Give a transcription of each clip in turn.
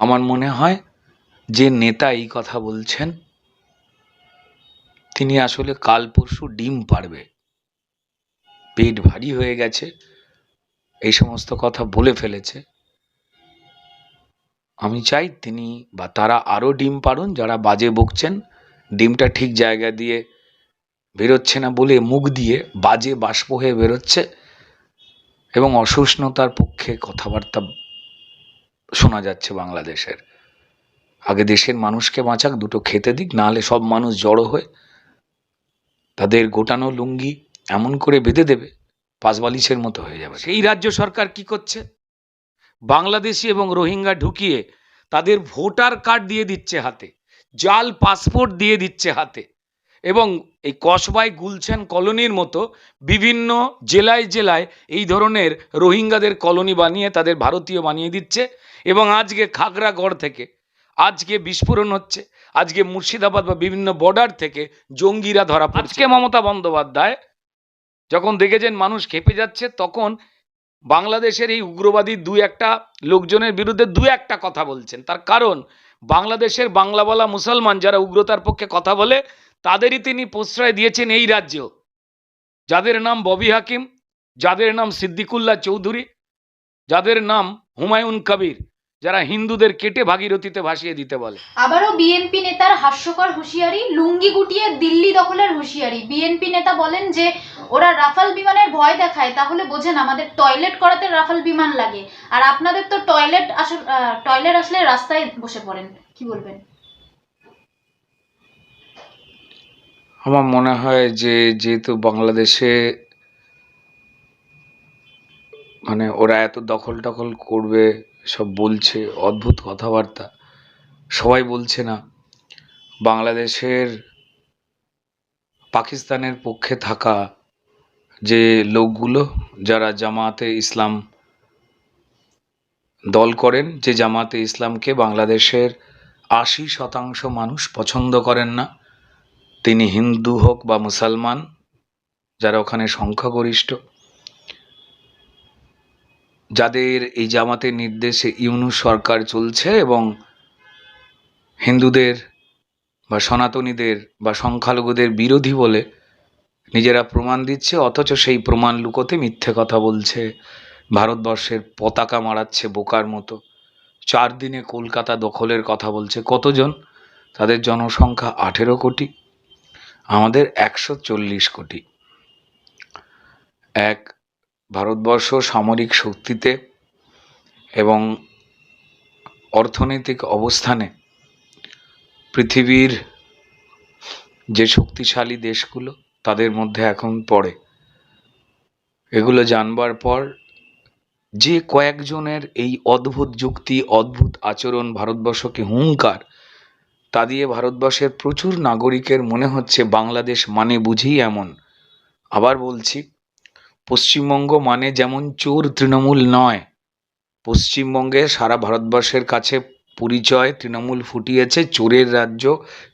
আমার মনে হয় যে নেতা এই কথা বলছেন, তিনি আসলে কাল পরশু ডিম পারবে পেট ভারী হয়ে গেছে, এই সমস্ত কথা বলে ফেলেছে। আমি চাই তিনি বা তারা আরও ডিম পারুন যারা বাজে বকছেন, ডিমটা ঠিক জায়গা দিয়ে বেরোচ্ছে না বলে মুখ দিয়ে বাজে বাষ্প হয়ে বেরোচ্ছে এবং অসহিষ্ণুতার পক্ষে কথাবার্তা শোনা যাচ্ছে বাংলাদেশের। আগে দেশের মানুষকে বাঁচাক, দুটো খেতে দিক, নাহলে সব মানুষ জড়ো হয়ে তাদের গোটানো লুঙ্গি এমন করে বেঁধে দেবে পাঁচবালিশের মতো হয়ে যাবে। সেই রাজ্য সরকার কি করছে? বাংলাদেশি এবং রোহিঙ্গা ঢুকিয়ে তাদের ভোটার কার্ড দিয়ে দিচ্ছে হাতে, জাল পাসপোর্ট দিয়ে দিচ্ছে হাতে এবং এই কসবাই গুলছেন কলোনির মতো বিভিন্ন জেলায় জেলায় এই ধরনের রোহিঙ্গাদের কলোনি বানিয়ে তাদের ভারতীয় বানিয়ে দিচ্ছে। এবং আজকে খাগড়াগড় থেকে, আজকে বিস্ফোরণ হচ্ছে, আজকে মুর্শিদাবাদ বা বিভিন্ন বর্ডার থেকে জঙ্গিরা ধরা আজকে মমতা বন্দ্যোপাধ্যায় যখন দেখেছেন মানুষ খেপে যাচ্ছে, তখন বাংলাদেশের এই উগ্রবাদী দু একটা লোকজনের বিরুদ্ধে দু একটা কথা বলছেন। তার কারণ, বাংলাদেশের বাংলা বলা মুসলমান যারা উগ্রতার পক্ষে কথা বলে, তাদেরই তিনি প্রশ্রয় দিয়েছেন এই রাজ্যেও। যাদের নাম ববি হাকিম, যাদের নাম সিদ্দিকুল্লাহ চৌধুরী যাদের নাম হুমায়ুন কবির যারা হিন্দুদের কেটে ভাগীরথীতে ভাসিয়ে দিতে বলে। আবারও বিএনপি নেতার হাস্যকর হুঁশিয়ারি লুঙ্গি গুটিয়ে দিল্লি দখলের হুঁশিয়ারি। বিএনপি নেতা বলেন যে ওরা রাফাল বিমানের ভয় দেখায় তাহলে বোঝেন আমাদের টয়লেট করাতে রাফাল বিমান লাগে। আর আপনাদের তো টয়লেট আসলে টয়লেট আসলে রাস্তায় বসে পড়েন। কি বলবেন? আমার মনে হয় যে যেহেতু বাংলাদেশে মানে ওরা এত দখল টখল করবে, সব বলছে, অদ্ভুত কথাবার্তা। সবাই বলছে না। বাংলাদেশের, পাকিস্তানের পক্ষে থাকা যে লোকগুলো, যারা জামাতে ইসলাম দল করেন, যে জামাতে ইসলামকে বাংলাদেশের আশি শতাংশ মানুষ পছন্দ করেন না, তিনি হিন্দু হোক বা মুসলমান, যারা ওখানে সংখ্যাগরিষ্ঠ যাদের এই জামাতের নির্দেশে ইউনুস সরকার চলছে এবং হিন্দুদের বা সনাতনীদের বা সংখ্যালঘুদের বিরোধী বলে নিজেরা প্রমাণ দিচ্ছে, অথচ সেই প্রমাণ লুকোতে মিথ্যে কথা বলছে, ভারতবর্ষের পতাকা মারাচ্ছে বোকার মতো। চার দিনে কলকাতা দখলের কথা বলছে কতজন? তাদের জনসংখ্যা আঠেরো কোটি, আমাদের একশো চল্লিশ কোটি। এক ভারতবর্ষ সামরিক শক্তিতে এবং অর্থনৈতিক অবস্থানে পৃথিবীর যে শক্তিশালী দেশগুলো তাদের মধ্যে এখন পড়ে, এগুলো জানবার পর যে কয়েকজনের এই অদ্ভুত যুক্তি, অদ্ভুত আচরণ ভারতবর্ষকে হুঙ্কার, তা দিয়ে ভারতবর্ষের প্রচুর নাগরিকের মনে হচ্ছে বাংলাদেশ মানে বুঝেই এমন। আবার বলছি পশ্চিমবঙ্গ মানে যেমন চোর তৃণমূল নয়। পশ্চিমবঙ্গে সারা ভারতবর্ষের কাছে পরিচয় তৃণমূল ফুটিয়েছে চোরের রাজ্য,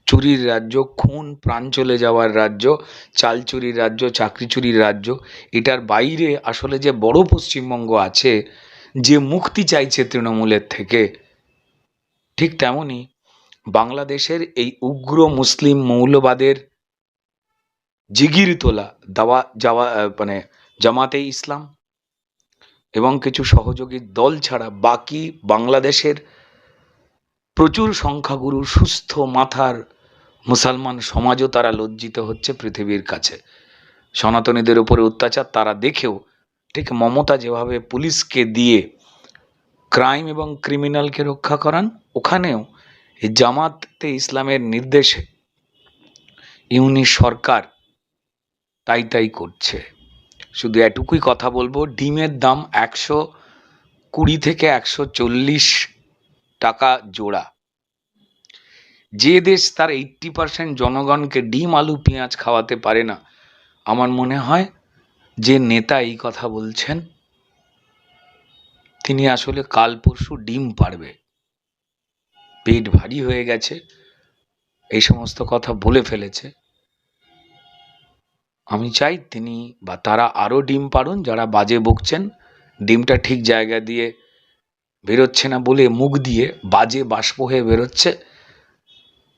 চুরির রাজ্য, খুন, প্রাণ চলে যাওয়ার রাজ্য, চাল চুরির রাজ্য, চাকরি চুরির রাজ্য। এটার বাইরে আসলে যে বড় পশ্চিমবঙ্গ আছে, যে মুক্তি চাইছে তৃণমূলের থেকে, ঠিক তেমনই বাংলাদেশের এই উগ্র মুসলিম মৌলবাদের জিগির তোলা, দাওয়া, যাওয়া মানে জামাতে ইসলাম এবং কিছু সহযোগী দল ছাড়া বাকি বাংলাদেশের প্রচুর সংখ্যাগুরু সুস্থ মাথার মুসলমান সমাজও তারা লজ্জিত হচ্ছে পৃথিবীর কাছে। সনাতনীদের উপরে অত্যাচার তারা দেখেও ঠিক মমতা যেভাবে পুলিশকে দিয়ে ক্রাইম এবং ক্রিমিনালকে রক্ষা করান, ওখানেও এই জামাতে ইসলামের নির্দেশে ইউনি সরকার তাই তাই করছে। শুধু এটুকুই কথা বলব, ডিমের দাম একশো কুড়ি থেকে একশো চল্লিশ টাকা জোড়া। যে দেশ তার এইট্টি পার্সেন্ট জনগণকে ডিম, আলু, পেঁয়াজ খাওয়াতে পারে না, আমার মনে হয় যে নেতা এই কথা বলছেন, তিনি আসলে কাল পরশু ডিম পারবে। পেট ভারী হয়ে গেছে, এই সমস্ত কথা বলে ফেলেছে। আমি চাই তিনি বা তারা আরও ডিম পারুন যারা বাজে বকছেন, ডিমটা ঠিক জায়গা দিয়ে বেরোচ্ছে না বলে মুখ দিয়ে বাজে বাষ্প হয়ে বেরোচ্ছে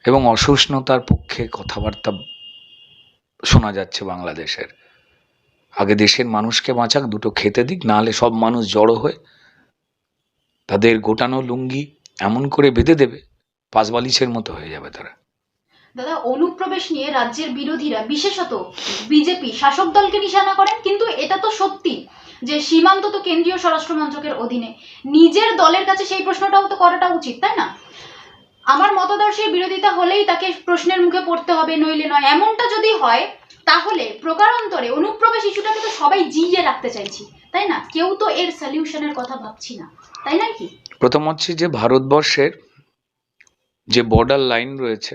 এবং অসহিষ্ণুতার পক্ষে কথাবার্তা শোনা যাচ্ছে বাংলাদেশের। আগে দেশের মানুষকে বাঁচাক, দুটো খেতে দিক নাহলে সব মানুষ জড়ো হয়ে তাদের গোটানো লুঙ্গি এমন করে বেঁধে দেবে পাঁচবালিশের মতো হয়ে যাবে তারা। দাদা, অনুপ্রবেশ নিয়ে রাজ্যের বিরোধীরা, বিশেষত বিজেপি, শাসক দলকে নিশানা করেন, কিন্তু এটা তো সত্যি যে সীমান্ত তো কেন্দ্রীয় স্বরাষ্ট্র মন্ত্রকের অধীনে। নিজের দলের কাছে সেই প্রশ্নটাও তো করাটা উচিত, তাই না? আমার মতাদর্শের বিরোধিতা হলেই তাকে প্রশ্নের মুখে পড়তে হবে, নইলে নয়। এমনটা যদি হয়, তাহলে প্রকারান্তরে অনুপ্রবেশ ইস্যুটাকে তো সবাই জিইয়ে রাখতে চাইছি, তাই না? কেউ তো এর সলিউশনের কথা ভাবছি না, তাই না কি? প্রথম হচ্ছে যে ভারতবর্ষের যে বর্ডার লাইন রয়েছে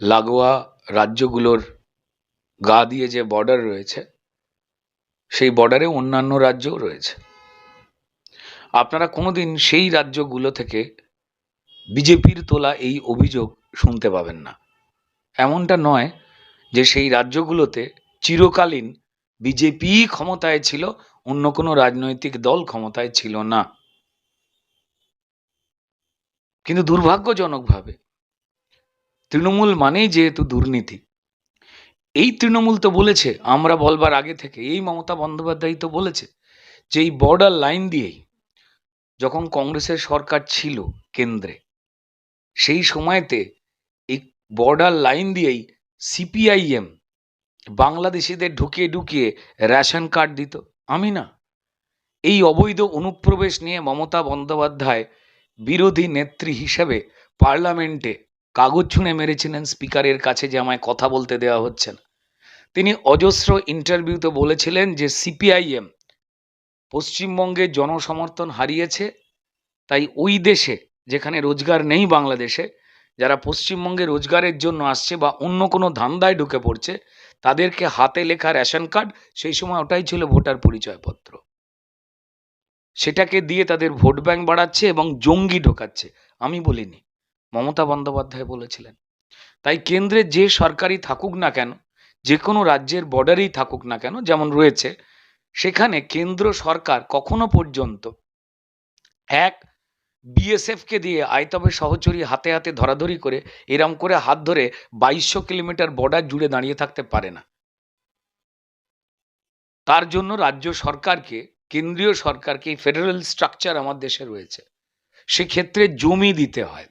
লাগোয়া রাজ্যগুলোর গা দিয়ে যে বর্ডার রয়েছে, সেই বর্ডারে অন্যান্য রাজ্যও রয়েছে। আপনারা কোনোদিন সেই রাজ্যগুলো থেকে বিজেপির তোলা এই অভিযোগ শুনতে পাবেন না। এমনটা নয় যে সেই রাজ্যগুলোতে চিরকালীন বিজেপি ক্ষমতায় ছিল, অন্য কোনো রাজনৈতিক দল ক্ষমতায় ছিল না। কিন্তু দুর্ভাগ্যজনকভাবে তৃণমূল মানেই যেহেতু দুর্নীতি। এই তৃণমূল তো বলেছে, আমরা বলবার আগে থেকে, এই মমতা বন্দ্যোপাধ্যায় তো বলেছে যে এই বর্ডার লাইন দিয়েই যখন কংগ্রেসের সরকার ছিল কেন্দ্রে, সেই সময়তে এই বর্ডার লাইন দিয়েই সিপিআইএম বাংলাদেশিদের ঢুকিয়ে ঢুকিয়ে রেশন কার্ড দিত। আমি না, এই অবৈধ অনুপ্রবেশ নিয়ে মমতা বন্দ্যোপাধ্যায় বিরোধী নেত্রী হিসেবে পার্লামেন্টে কাগজ ছুঁড়ে মেরেছিলেন স্পিকারের কাছে যে আমায় কথা বলতে দেওয়া হচ্ছে না। তিনি অজস্র ইন্টারভিউতে বলেছিলেন যে সিপিআইএম পশ্চিমবঙ্গে জনসমর্থন হারিয়েছে, তাই ওই দেশে, যেখানে রোজগার নেই বাংলাদেশে, যারা পশ্চিমবঙ্গে রোজগারের জন্য আসছে বা অন্য কোনো ধান্দায় ঢুকে পড়ছে, তাদেরকে হাতে লেখা রেশন কার্ড, সেই সময় ওটাই ছিল ভোটার পরিচয়পত্র। সেটাকে দিয়ে তাদের ভোট ব্যাংক বাড়াচ্ছে এবং জঙ্গি ঢোকাচ্ছে। আমি বলিনি। মমতা বন্দ্যোপাধ্যায় বলেছিলেন, তাই কেন্দ্রে যে সরকারই থাকুক না কেন, যে কোনো রাজ্যের বর্ডারেই থাকুক না কেন, যেমন রয়েছে, সেখানে কেন্দ্র সরকার কখনো পর্যন্ত এক বিএসএফকে দিয়ে আয়তবে সহচরী হাতে হাতে ধরাধরি করে, এরম করে হাত ধরে বাইশশো কিলোমিটার বর্ডার জুড়ে দাঁড়িয়ে থাকতে পারে না। তার জন্য রাজ্য সরকারকে, কেন্দ্রীয় সরকারকে ফেডারেল স্ট্রাকচার আমার দেশে রয়েছে, সেক্ষেত্রে জমি দিতে হয়।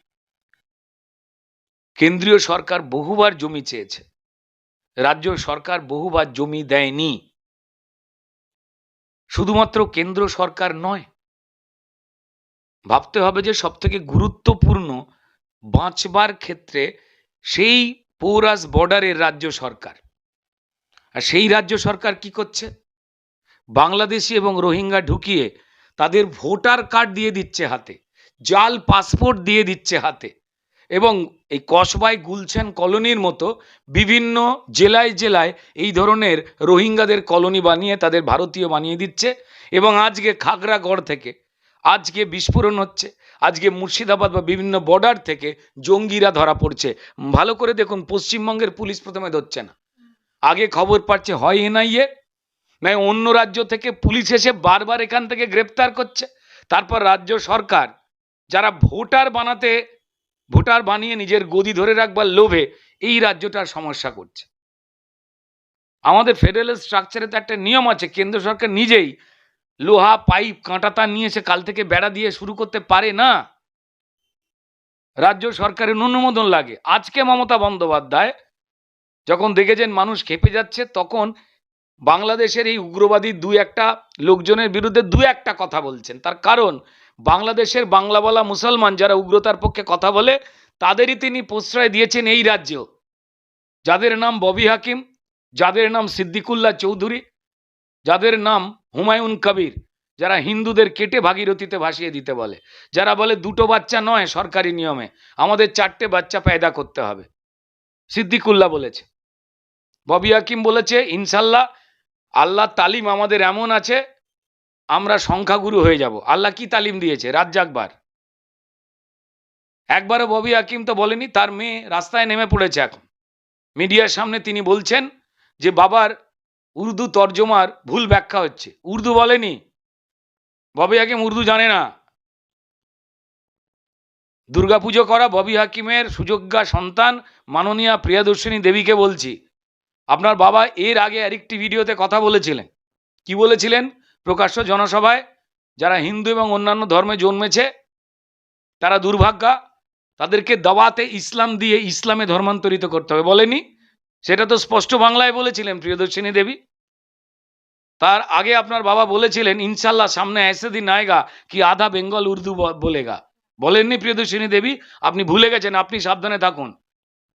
কেন্দ্রীয় সরকার বহুবার জমি চেয়েছে। রাজ্য সরকার বহুবার জমি দেয়নি। শুধুমাত্র কেন্দ্র সরকার নয়। ভাবতে হবে যে সব থেকে গুরুত্বপূর্ণ বাঁচবার ক্ষেত্রে সেই পৌরাস বর্ডারের রাজ্য সরকার। আর সেই রাজ্য সরকার কি করছে? বাংলাদেশি এবং রোহিঙ্গা ঢুকিয়ে তাদের ভোটার কার্ড দিয়ে দিচ্ছে হাতে, জাল, পাসপোর্ট দিয়ে দিচ্ছে হাতে। এবং এই কসবাই গুলছেন কলোনির মতো বিভিন্ন জেলায় জেলায় এই ধরনের রোহিঙ্গাদের কলোনি বানিয়ে তাদের ভারতীয় বানিয়ে দিচ্ছে এবং আজকে খাগড়াগড় থেকে, আজকে বিস্ফোরণ হচ্ছে, আজকে মুর্শিদাবাদ বা বিভিন্ন বর্ডার থেকে জঙ্গিরা ধরা পড়ছে। ভালো করে দেখুন, পশ্চিমবঙ্গের পুলিশ প্রথমে ধরছে না। আগে খবর পাচ্ছে হয় এনআইএ না অন্য রাজ্য থেকে পুলিশ এসে বারবার এখান থেকে গ্রেপ্তার করছে। তারপর রাজ্য সরকার, যারা ভোটার বানাতে ভোটার বানিয়ে নিজের গদি ধরে রাখবার লোভে এই রাজ্যটার সমস্যা করছে। আমাদের ফেডারেল স্ট্রাকচারে তো একটা নিয়ম আছে, কেন্দ্র সরকার নিজেই লোহা, পাইপ কাঁটাতার নিয়ে এসে কাল থেকে বেড়া দিয়ে শুরু করতে পারে না। রাজ্য সরকারের অনুমোদন লাগে। আজকে মমতা বন্দ্যোপাধ্যায় যখন দেখেছেন মানুষ খেপে যাচ্ছে, তখন বাংলাদেশের এই উগ্রবাদী দু একটা লোকজনের বিরুদ্ধে দু একটা কথা বলছেন। তার কারণ বাংলাদেশের বাংলা বলা মুসলমান যারা উগ্রতার পক্ষে কথা বলে, তাদেরই তিনি প্রশ্রয় দিয়েছেন এই রাজ্যেও যাদের নাম ববি হাকিম, যাদের নাম সিদ্দিকুল্লাহ চৌধুরী, যাদের নাম হুমায়ুন কবির, যারা হিন্দুদের কেটে ভাগীরথীতে ভাসিয়ে দিতে বলে। যারা বলে দুটো বাচ্চা নয় সরকারি নিয়মে, আমাদের চারটে বাচ্চা পায়দা করতে হবে। সিদ্দিকুল্লাহ বলেছে। ববি হাকিম বলেছে, ইনশাল্লাহ আল্লাহ তালিম আমাদের এমন আছে আমরা সংখ্যাগুরু হয়ে যাব। আল্লাহ কি তালিম দিয়েছে? রাত জাগবার একবারও ববি হাকিম তো বলেনি, তার মেয়ে রাস্তায় নেমে পড়েছে এখন। মিডিয়ার সামনে তিনি বলছেন যে, বাবার উর্দু তর্জমার ভুল ব্যাখ্যা হচ্ছে। উর্দু বলেনি। ববি হাকিম উর্দু জানে না। দুর্গাপুজো করা ববি হাকিমের সুযোগ্যা সন্তান মাননীয়া প্রিয়াদর্শিনী দেবীকে বলছি। আপনার বাবা এর আগে আরেকটি ভিডিওতে কথা বলেছিলেন। কি বলেছিলেন? প্রকাশ্য জনসভায় যারা হিন্দু এবং অন্যান্য ধর্মে জন্মেছে, তারা দুর্ভাগ্যা, তাদেরকে দাওয়াতে ইসলাম দিয়ে ইসলামে ধর্মান্তরিত করতে হবে। বলেনি? সেটা তো স্পষ্ট বাংলায় বলেছিলেন প্রিয়দর্শিনী দেবী। তার আগে আপনার বাবা বলেছিলেন, ইনশাল্লাহ সামনে এসে দিন আয়েগা কি আধা বেঙ্গল উর্দু বলেগা। বলেননি প্রিয়দর্শিনী দেবী? আপনি ভুলে গেছেন, আপনি সাবধানে থাকুন।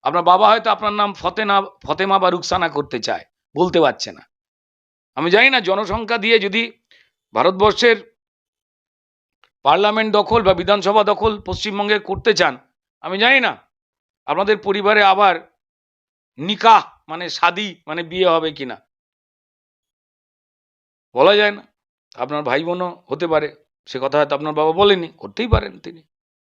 আপনার বাবা হয়তো আপনার নাম ফতেনা, ফতেমা বা রুকসানা করতে চায়, বলতে পারছে না। আমি জানি না, জনসংখ্যা দিয়ে যদি ভারতবর্ষের পার্লামেন্ট দখল বা বিধানসভা দখল পশ্চিমবঙ্গে করতে চান, আমি জানি না, আপনাদের পরিবারে আবার নিকাহ মানে শাদি মানে বিয়ে হবে কিনা। বলা যায় না, আপনার ভাই বোনও হতে পারে, সে কথা হয়তো আপনার বাবা বলেনি করতেই পারেন তিনি।